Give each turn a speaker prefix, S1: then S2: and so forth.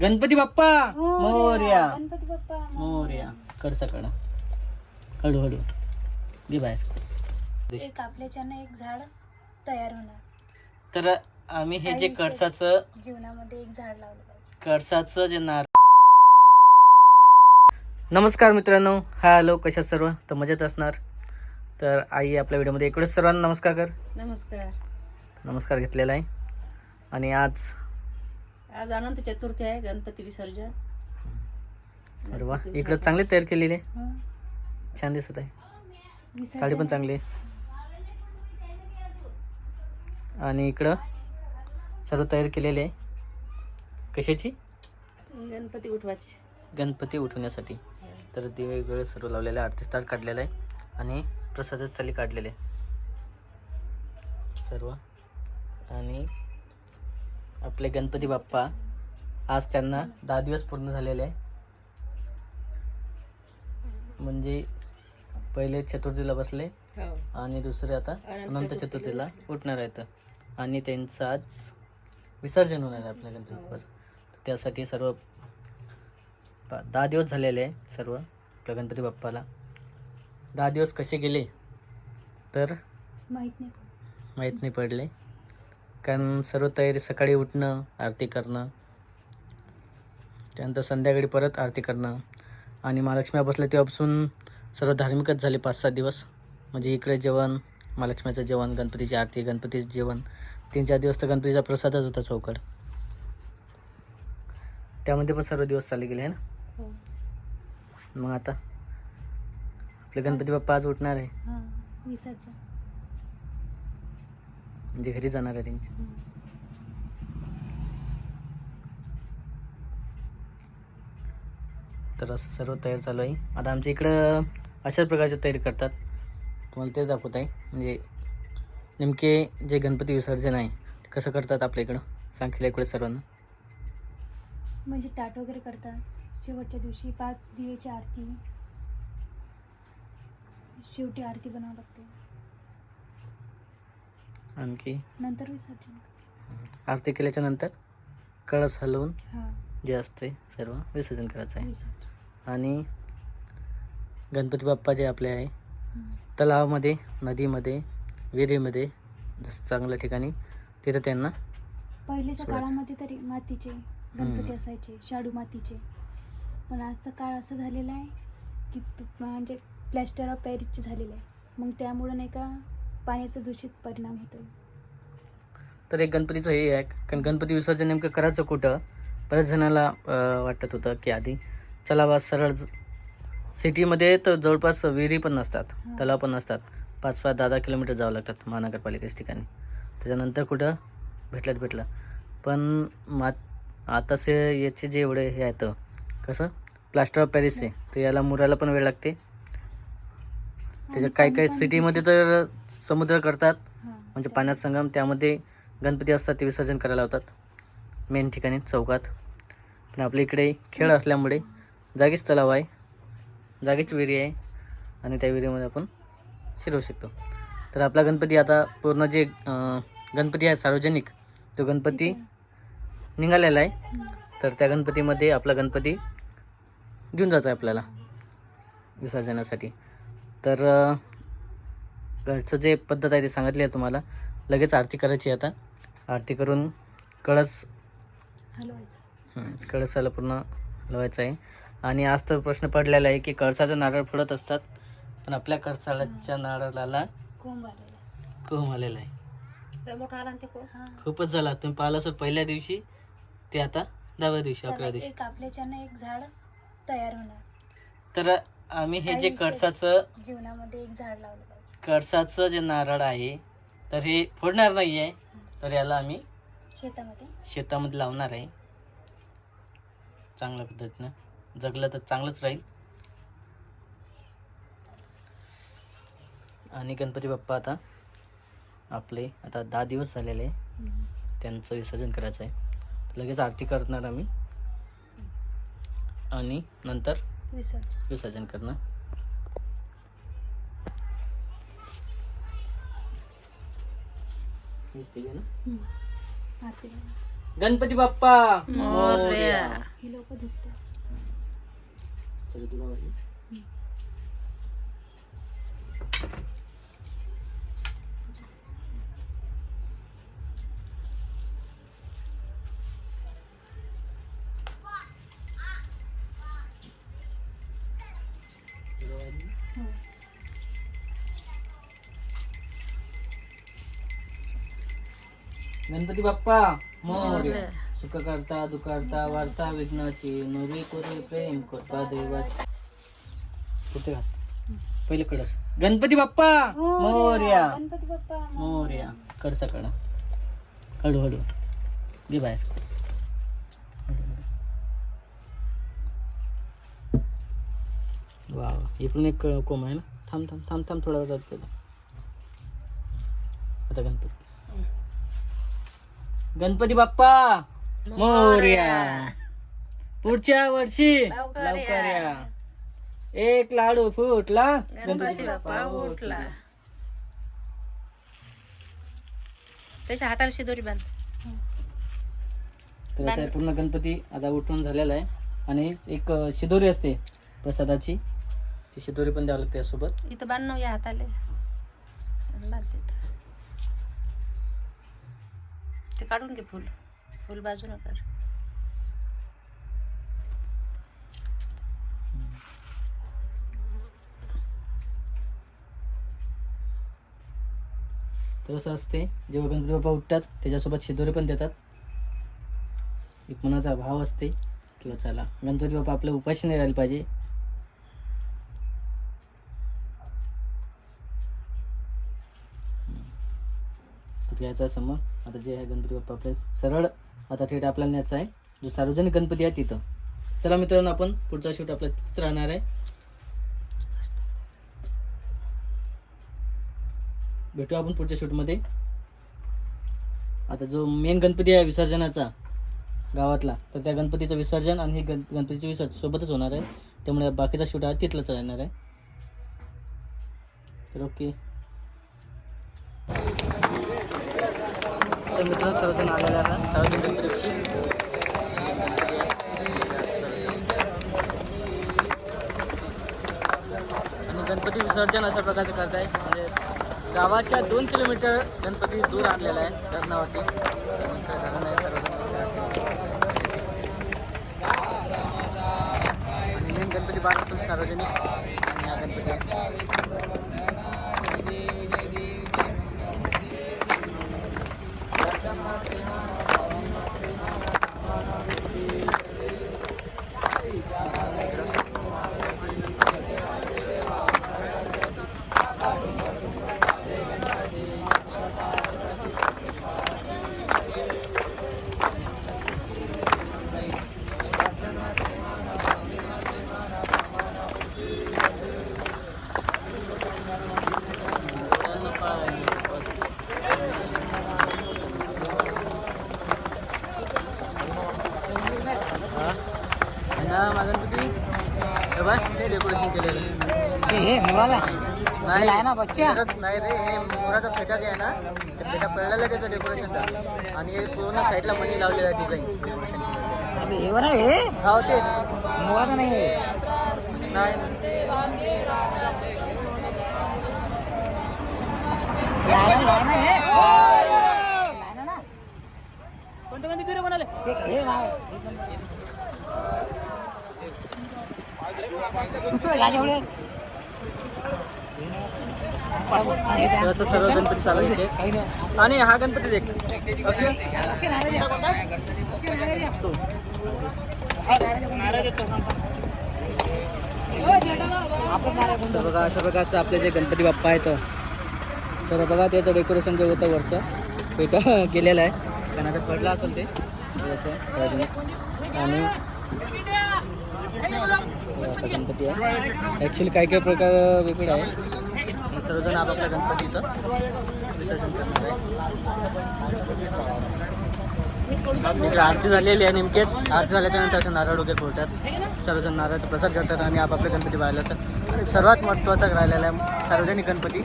S1: गणपती बाप्पा! मोर्या
S2: गणपती बाप्पा
S1: मोर्या. कड सकाळ हळू हळू. दे बाहेर.
S2: एक आपल्याच्यानं एक झाड तयार होणार.
S1: तर आम्ही हे जे कळसाचं
S2: जीवनामध्ये एक झाड लावलं पाहिजे.
S1: कळसाचं जे नार नमस्कार मित्रांनो. हा हॅलो कशा सर्व? तर मजेत असणार. तर आई आपल्या व्हिडिओमध्ये इकडेच सर्वांना नमस्कार कर.
S3: नमस्कार.
S1: नमस्कार घेतलेला आहे. आणि आज
S3: आज अनंत चतुर्थी आहे गणपती विसर्जन.
S1: अरे वा इकडं चांगले तयार केलेले छान दिसत आहे. साडी पण चांगली आहे. आणि इकडं सर्व तयार केलेले आहे. कशाची?
S3: गणपती उठवायची.
S1: गणपती उठवण्यासाठी. तर दिवे वगैरे सर्व लावलेले आरती स्टार्ट काढलेलं आहे. आणि प्रसादच थाली काढलेले. सर्व. आणि आपले गणपती बाप्पा. आज त्यांना दहा दिवस पूर्ण झालेले आहे. म्हणजे पहिले चतुर्थीला बसले
S3: हो.
S1: आणि दुसरे आता
S3: अनंत
S1: चतुर्थीला. उठणार आहेत. आणि त्यांचं आज विसर्जन होणार आहे आपल्या गणपती बाप्पाचं. त्यासाठी सर्व पा- दहा दिवस झालेले आहे सर्व आपल्या गणपती बाप्पाला. दहा दिवस कसे गेले? तर
S2: माहीत नाही
S1: माहीत नाही पडले. कारण सर्व तयारी सकाळी उठणं आरती करणं त्यानंतर संध्याकाळी परत आरती करणं. आणि महालक्ष्म्या बसल्या तेव्हापासून सर्व धार्मिकच झाले पाच सात दिवस. म्हणजे इकडे जेवण महालक्ष्म्याचं जेवण गणपतीची आरती गणपतीचं जेवण. तीन चार दिवस तर गणपतीचा प्रसादच होता चौकड. त्यामध्ये पण सर्व दिवस चालले गेले आहे ना?
S2: हो.
S1: मग आता आपले गणपती बाप्पा आज उठणार आहे.
S2: विसर्जन.
S1: म्हणजे घरी जाणार आहे त्यांची. तर असं सर्व तयार चालू आहे. आता आमच्या इकडं अशाच प्रकारची तयारी करतात. तुम्हाला तेच दाखवत आहे. म्हणजे नेमके जे गणपती विसर्जन आहे ते कसं करतात आपल्या इकडं? सांगितलं इकडे सर्वांना.
S2: म्हणजे टाट वगैरे करतात. शेवटच्या दिवशी पाच दिवेची आरती. शेवटी आरती बनावं लागते.
S1: आणखी?
S2: नंतर विसर्जन
S1: आरती केल्याच्यानंतर कळस हलवून
S2: हां.
S1: जे असते सर्व विसर्जन करायचं आहे.
S2: विसर्जन
S1: आणि गणपती बाप्पा जे आपले आहे
S2: हं.
S1: तलावामध्ये नदीमध्ये विहिरीमध्ये जसं चांगल्या ठिकाणी तिथं त्यांना
S2: पहिलेच्या
S1: सोडायचं.
S2: काळामध्ये तरी मातीचे गणपती असायचे शाडू मातीचे. पण आजचा काळ असं झालेला आहे की प- म्हणजे प्लॅस्टर ऑफ पॅरिसचे झालेलं आहे. मग त्यामुळं नाही का पाण्याचा दूषित परिणाम होतो.
S1: तर एक गणपतीचं हे आहे. कारण गणपती विसर्जन नेमकं करायचं कुठं? बऱ्याच जणाला अं, वाटत होतं की आधी चला बा सरळ सिटीमध्ये तर जवळपास विहिरी पण नसतात. तलाव पण नसतात. पाच पाच दहा दहा किलोमीटर जावं लागतात महानगरपालिकेच्या ठिकाणी. त्याच्यानंतर कुठं? भेटलं भेटलं. पण मात आताचे याचे जे एवढे हे आहेत कसं? प्लास्टर ऑफ पॅरिसचे तर याला मुरायला पण वेळ लागते. त्याच्या काही काही सिटीमध्ये तर समुद्र करतात. म्हणजे पाण्यात संगम त्यामध्ये गणपती असतात ते विसर्जन करायला लावतात. मेन ठिकाणी चौकात. पण आपल्या इकडे खेळ असल्यामुळे जागीच तलाव आहे. जागीच विहिरी आहे. आणि त्या विहिरीमध्ये आपण शिरवू शकतो. तर आपला गणपती आता पूर्ण जे गणपती आहे सार्वजनिक तो गणपती निघालेला आहे. तर त्या गणपतीमध्ये आपला गणपती घेऊन जायचा आहे आपल्याला. विसर्जनासाठी. तर घरचं जे पद्धत आहे ते सांगितली आहे तुम्हाला. लगेच आरती करायची आता. आरती करून कळस
S2: हलवायचं.
S1: कळसाला पूर्ण लावायचं आहे. आणि आज तर प्रश्न पडलेला आहे की कळसाचं नारळ फोडत असतात पण आपल्या कळसाच्या नारळाला
S2: कोंब आलेला आहे.
S1: खूपच झाला. तुम्ही पाहिलं असं पहिल्या दिवशी ते आता दहाव्या दिवशी अकरा दिवशी.
S2: एक झाड तयार होणार.
S1: तर आम्ही हे जे कळसाचं
S2: जीवनामध्ये एक झाड लावलं पाहिजे.
S1: जे नारळ आहे तर हे फोडणार नाही आहे तर याला आम्ही
S2: शेतामध्ये?
S1: शेतामध्ये लावणार आहे. चांगल्या पद्धतीनं. जगलं तर चांगलंच राहील. आणि गणपती बाप्पा आता आपले आता दहा दिवस झालेले आहे. त्यांचं विसर्जन करायचं आहे. लगेच आरती करणार आम्ही. आणि नंतर
S2: विसर्जन.
S1: विसर्जन गणपती बाप्पा!
S3: मोरया.
S2: तुला
S1: गणपती बाप्पा मोरया. सुख करता दुखारता वार्ता विघ्नाची नुरी कोरे प्रेम करता देवाची. कुठे घात पहिले कडस गणपती बाप्पा! मोरया. मोरया. कडसा कडा हळू हळू घे बाहेर. वा वा. इकडून एक कोंब आहे ना? थांब थांब थांब थांब थोडा वेळ चला आता गणपती. गणपती बाप्पा मोरया. पुढच्या वर्षी
S3: लवकर या.
S1: एक लाडू फुटला
S3: गणपती बाप्पा उठला. त्याच्या हाताला शिदोरी बांध.
S1: तर असं आहे, पूर्ण गणपती आता उठून झालेला आहे. आणि एक अ, शिदोरी असते प्रसादाची. ती शिदोरी पण द्यावी लागते यासोबत.
S3: इथं बांध या हाताले. बांध तिथं. ते काढून घे फुल. फुल बाजून कर
S1: तर असं असते. जेव्हा गणपती बाप्पा उठतात त्याच्यासोबत शिदोरी पण देतात. एक मनाचा भाव असते किंवा चला गणपती बाप्पा आपल्या उपाशी नाही राहिले पाहिजे. तर याचा समोर. आता जे आहे गणपती बाप्पा आपले सरळ आता थेट आपल्याला न्यायचा आहे. जो सार्वजनिक गणपती आहे तिथं. चला मित्रांनो आपण पुढचा शूट आपला तिथंच राहणार आहे. भेटू आपण पुढच्या शूटमध्ये आता जो मेन गणपती आहे विसर्जनाचा गावातला तर त्या गणपतीचं विसर्जन आणि हे गण गणपतीचं विसर्जन सोबतच होणार आहे. त्यामुळे बाकीचा शूट आहे तिथलाच राहणार आहे. तर ओके तर मित्र सर्वजण आलेला आता. सार्वजनिक गणपतीची आणि गणपती विसर्जन अशा प्रकारचे करत आहे म्हणजे गावाच्या दोन किलोमीटर गणपती दूर आणलेला आहे धरणावरती. आणि धरण आहे सर्वजण आणि मेन गणपती बाळ असून सार्वजनिक आणि हा गणपती नाही. नाही रे हे मोराचा फेटा जे आहे ना ते फेटा पडलेला त्याचं डेकोरेशन आणि हे पूर्ण साईडला मणी लावलेलं आहे डिझाईन डेकोरेशन हो तेच. नाही कोणते कोणते तुरे म्हणाले त्याचं सर्व गणपती चालू आहे इथे. आणि हा गणपती देख. तर बघा अशा प्रकारचं आपले जे गणपती बाप्पा आहेत. तर बघा त्याचं डेकोरेशन जे होतं वरचं पेट केलेलं आहे. कारण आता पडलं असेल ते. आणि असा गणपती आहे. ॲक्च्युली काही काही प्रकार वेगळे आहे सर्वजण आपापल्या गणपती इथं विसर्जन करणार आहे आरती झालेली आहे नेमकेच. आरती झाल्याच्यानंतर असं नारळ वगैरे फोडतात. सर्वजण नारळाचा प्रसाद करतात आणि आपापले गणपती पाहायला असतात आणि सर्वात महत्त्वाचा राहिलेला आहे सार्वजनिक गणपती.